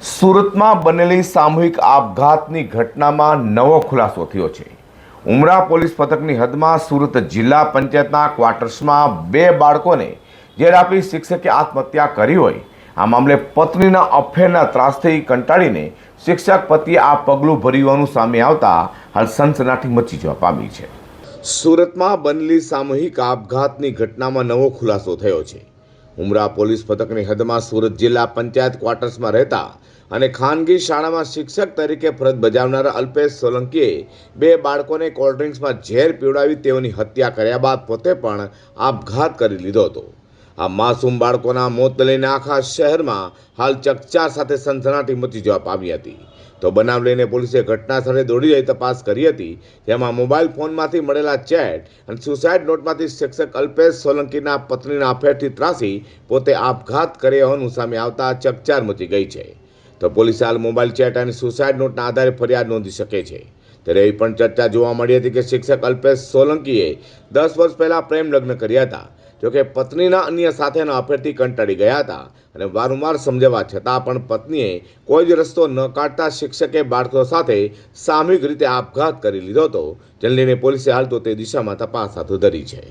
સુરતમાં બનેલી સામૂહિક આપઘાતની ઘટનામાં નવો ખુલાસો થયો છે. ઉમરા પોલીસ પથકની હદમાં સુરત જિલ્લા પંચાયતના ક્વાર્ટર્સમાં બે બાળકોને ઝેર આપી શિક્ષકે આત્મહત્યા કરી હોય. આ મામલે પત્નીના અફેરના ત્રાસથી કંટાળીને શિક્ષક પતિએ આ પગલું ભર્યું હોવાનું સામે આવતા હાલ સનસનાટી મચી જવા પામી છે. સુરતમાં બનેલી સામૂહિક આપઘાતની ઘટનામાં નવો ખુલાસો થયો છે. ઉમરા પોલીસ પથકની હદમાં સુરત જિલ્લા પંચાયત ક્વાર્ટર્સમાં રહેતા અને ખાનગી શાળામાં શિક્ષક તરીકે ફરજ બજાવનારા અલ્પેશ સોલંકીએ બે બાળકોને કોલ્ડ ડ્રિંક્સમાં ઝેર પીવડાવી તેઓની હત્યા કર્યા બાદ પોતે પણ આપઘાત કરી લીધો હતો. આ માસૂમ બાળકોના મોત લઈને આખા શહેરમાં હાલ ચકચાર સાથે સનસનાટી મચી જવા પામી હતી. તો બનાવ લઈને પોલીસે ઘટના સ્થળે દોડી જઈ તપાસ કરી હતી, જેમાં મોબાઈલ ફોનમાંથી મળેલા ચેટ અને સુસાઇડ નોટમાંથી શિક્ષક અલ્પેશ સોલંકીના પત્નીના અફેરથી ત્રાસી પોતે આપઘાત કર્યો હોવાનું સામે આવતા ચકચાર મચી ગઈ છે. તો પોલીસે હાલ મોબાઈલ ચેટ અને સુસાઇડ નોટના આધારે ફરિયાદ નોંધી શકે છે. ત્યારે એવી પણ ચર્ચા જોવા મળી હતી કે શિક્ષક અલ્પેશ સોલંકીએ દસ વર્ષ પહેલાં પ્રેમ લગ્ન કર્યા હતા. જોકે પત્નીના અન્ય સાથેના અફેરથી કંટાળી ગયા હતા અને વારંવાર સમજાવવા છતાં પણ પત્નીએ કોઈ જ રસ્તો ન કાઢતા શિક્ષકે બાળકો સાથે સામૂહિક રીતે આપઘાત કરી લીધો હતો. જેને લઈને પોલીસે હાલ તો તે દિશામાં તપાસ હાથ ધરી છે.